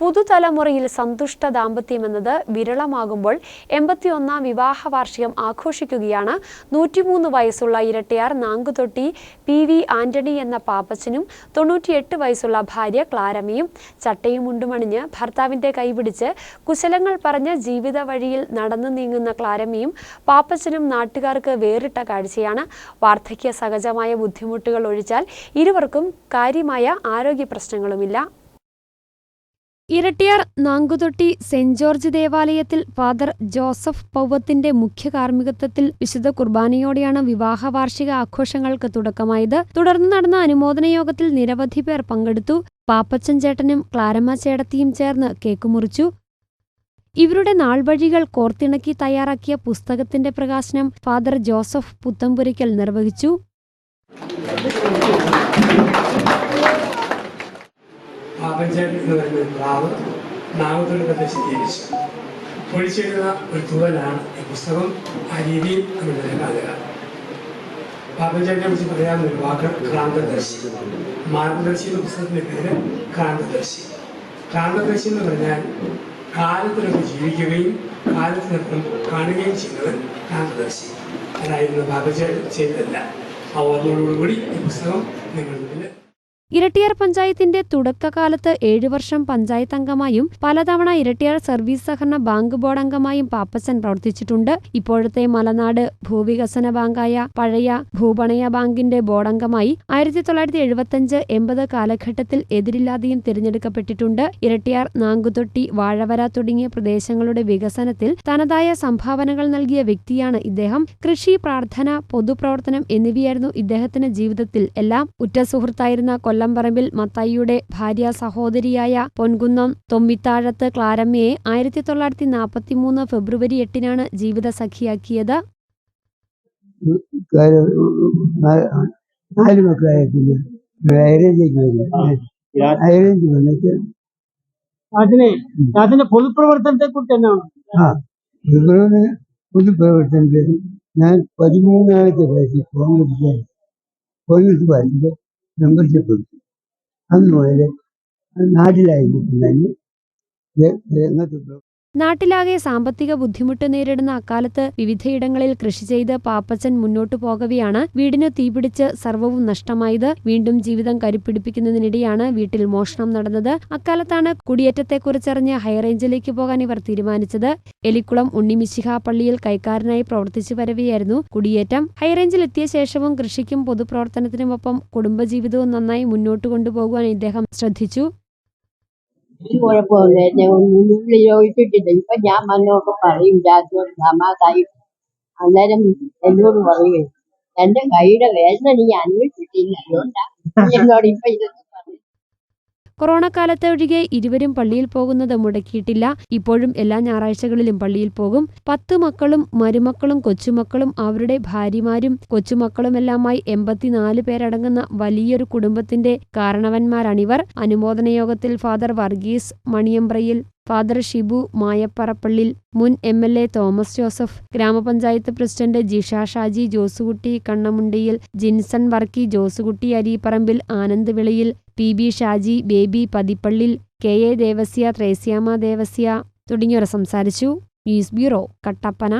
പുതുതലമുറയിൽ സന്തുഷ്ട ദാമ്പത്യമെന്നത് വിരളമാകുമ്പോൾ എൺപത്തിയൊന്നാം വിവാഹ വാർഷികം ആഘോഷിക്കുകയാണ്. നൂറ്റിമൂന്ന് വയസ്സുള്ള ഇരട്ടയാർ നാങ്കുതൊട്ടി പി വി ആന്റണി എന്ന പാപ്പച്ചനും തൊണ്ണൂറ്റിയെട്ട് വയസ്സുള്ള ഭാര്യ ക്ലാരമ്മയും ചട്ടയും മുണ്ടുമണിഞ്ഞ് ഭർത്താവിന്റെ കൈപിടിച്ച് കുശലങ്ങൾ പറഞ്ഞ് ജീവിത വഴിയിൽ നടന്നു നീങ്ങുന്ന ക്ലാരമ്മയും പാപ്പച്ചനും നാട്ടുകാർക്ക് വേറിട്ട കാഴ്ചയാണ്. വാർദ്ധക്യ സഹജമായ ബുദ്ധിമുട്ടുകൾ ഒഴിച്ചാൽ ഇരുവർക്കും കാര്യമായ ആരോഗ്യ പ്രശ്നങ്ങളുമില്ല ഇരട്ടിയാർ നാങ്കുതൊട്ടി സെന്റ് ജോർജ് ദേവാലയത്തിൽ ഫാദർ ജോസഫ് പൗവത്തിന്റെ മുഖ്യ കാർമ്മികത്വത്തിൽ വിശുദ്ധ കുർബാനയോടെയാണ് വിവാഹ വാർഷിക ആഘോഷങ്ങൾക്ക് തുടക്കമായത്. തുടർന്ന് നടന്ന അനുമോദന യോഗത്തിൽ നിരവധി പേർ പങ്കെടുത്തു. പാപ്പച്ചൻ ചേട്ടനും ക്ലാരമ്മ ചേട്ടത്തിയും ചേർന്ന് കേക്ക് മുറിച്ചു. ഇവരുടെ നാൾവഴികൾ കോർത്തിണക്കി തയ്യാറാക്കിയ പുസ്തകത്തിന്റെ പ്രകാശനം ഫാദർ ജോസഫ് പുത്തമ്പുരയ്ക്കൽ നിർവഹിച്ചു. പാപ്പഞ്ചേട്ടൻ എന്ന് പറയുന്ന ഒരു പ്രാവ് നാഗത്തോട് പ്രദേശത്ത് ജനിച്ചു പൊഴിച്ചെഴുതുന്ന ഒരു തുവലാണ് ഈ പുസ്തകം ആ രീതിയിൽ നമ്മൾ നിലനിൽക്കുക പാപഞ്ചേട്ടനെ കുറിച്ച് പറയാവുന്ന ഒരു വാക്ക് ക്രാന്തദർശി. മാർഗദർശി എന്ന പുസ്തകത്തിന്റെ പേര് ക്രാന്തദർശി. ക്രാന്തദർശി എന്ന് പറഞ്ഞാൽ കാലത്തിനൊപ്പം ജീവിക്കുകയും കാലത്തിനൊപ്പം കാണുകയും ചെയ്യുന്നത് ക്രാന്തദർശി. അതായിരുന്നു പാപ്പഞ്ചേട്ടൻ ചെയ്തതല്ല ആ ഓർമ്മയോടുകൂടി ഈ പുസ്തകം നിങ്ങളുടെ ഇരട്ടിയാർ പഞ്ചായത്തിന്റെ തുടക്കകാലത്ത് ഏഴു വർഷം പഞ്ചായത്ത് അംഗമായും പലതവണ ഇരട്ടിയാർ സർവീസ് സഹകരണ ബാങ്ക് ബോർഡ് അംഗമായും പാപ്പച്ചൻ പ്രവർത്തിച്ചിട്ടുണ്ട്. ഇപ്പോഴത്തെ മലനാട് ഭൂവികസന ബാങ്കായ പഴയ ഭൂപണയ ബാങ്കിന്റെ ബോർഡ് അംഗമായി ആയിരത്തി തൊള്ളായിരത്തി എഴുപത്തിയഞ്ച് എൺപത് കാലഘട്ടത്തിൽ എതിരില്ലാതെയും തിരഞ്ഞെടുക്കപ്പെട്ടിട്ടുണ്ട്. ഇരട്ടിയാർ നാങ്കുതൊട്ടി വാഴവര തുടങ്ങിയ പ്രദേശങ്ങളുടെ വികസനത്തിൽ തനതായ സംഭാവനകൾ നൽകിയ വ്യക്തിയാണ് ഇദ്ദേഹം. കൃഷി പ്രാർത്ഥന പൊതുപ്രവർത്തനം എന്നിവയായിരുന്നു ഇദ്ദേഹത്തിന്റെ ജീവിതത്തിൽ എല്ലാം. ഉറ്റ സുഹൃത്തായിരുന്ന കൊല്ലംപറമ്പിൽ മത്തായിയുടെ ഭാര്യ സഹോദരിയായ പൊൻകുന്നം തൊമ്മിത്താഴത്ത് ക്ലാരമ്മയെ ആയിരത്തി തൊള്ളായിരത്തി നാൽപ്പത്തിമൂന്ന് ഫെബ്രുവരി എട്ടിനാണ് ജീവിത സഖിയാക്കിയത് നാല് മക്കളായ പൊതുപ്രവർത്തനത്തെ കുറിച്ച് എന്നാണ് പൊതുപ്രവർത്തനത്തിൽ ഞാൻ പതിമൂന്നാമത്തെ കോൺഗ്രസ് കോൺഗ്രസ് പാർട്ടിയുടെ മെമ്പർഷിപ്പ് എടുത്തു അന്ന് മുതൽ നാട്ടിലായിരുന്നു രംഗത്ത് പ്രവർത്തിച്ചു. നാട്ടിലാകെ സാമ്പത്തിക ബുദ്ധിമുട്ട് നേരിടുന്ന അക്കാലത്ത് വിവിധയിടങ്ങളിൽ കൃഷി ചെയ്ത് പാപ്പച്ചൻ മുന്നോട്ടു പോകവെയാണ് വീടിന് തീപിടിച്ച് സർവവും നഷ്ടമായത്. വീണ്ടും ജീവിതം കരുപ്പിടിപ്പിക്കുന്നതിനിടെയാണ് വീട്ടിൽ മോഷണം നടന്നത്. അക്കാലത്താണ് കുടിയേറ്റത്തെക്കുറിച്ചറിഞ്ഞ് ഹൈറേഞ്ചിലേക്ക് പോകാൻ ഇവർ തീരുമാനിച്ചത്. എലിക്കുളം ഉണ്ണിമിശിഹ പള്ളിയിൽ കൈക്കാരനായി പ്രവർത്തിച്ചു വരവെയായിരുന്നു കുടിയേറ്റം. ഹൈറേഞ്ചിലെത്തിയ ശേഷവും കൃഷിക്കും പൊതുപ്രവർത്തനത്തിനുമൊപ്പം കുടുംബജീവിതവും നന്നായി മുന്നോട്ടു കൊണ്ടുപോകുവാൻ ഇദ്ദേഹം ശ്രദ്ധിച്ചു. കുഴപ്പമില്ല ഒന്നും നിങ്ങൾ ചോദിച്ചിട്ടില്ല ഇപ്പൊ ഞാൻ വന്നോട്ട് പറയും ജാതിയോട് സമാധായി അന്നേരം എന്നോട് പറയുകയും എന്റെ കൈയുടെ വേദന നീ അന്വേഷിച്ചിട്ടില്ല അതുകൊണ്ടാ നീ എന്നോട് ഇപ്പൊ പറയും കൊറോണ കാലത്ത് ഒഴികെ ഇരുവരും പള്ളിയിൽ പോകുന്നത് മുടക്കിയിട്ടില്ല. ഇപ്പോഴും എല്ലാ ഞായറാഴ്ചകളിലും പള്ളിയിൽ പോകും. പത്ത് മക്കളും മരുമക്കളും കൊച്ചുമക്കളും അവരുടെ ഭാര്യമാരും കൊച്ചുമക്കളുമെല്ലാമായി എൺപത്തിനാല് പേരടങ്ങുന്ന വലിയൊരു കുടുംബത്തിന്റെ കാരണവന്മാരാണിവർ. അനുമോദന യോഗത്തിൽ ഫാദർ വർഗീസ് മണിയമ്പ്രയിൽ ഫാദർ ഷിബു മായപ്പറപ്പള്ളിൽ മുൻ M L A Thomas Joseph ഗ്രാമപഞ്ചായത്ത് president Jisha Shaji Josekutty Kannamundiyil Jinson Varkey Josekutty Areeparambil Anand Vilayil P B Shaji Baby Pathippallil K A Devasya Thresiamma Devasya തുടങ്ങിയവർ സംസാരിച്ചു. News bureau Kattappana.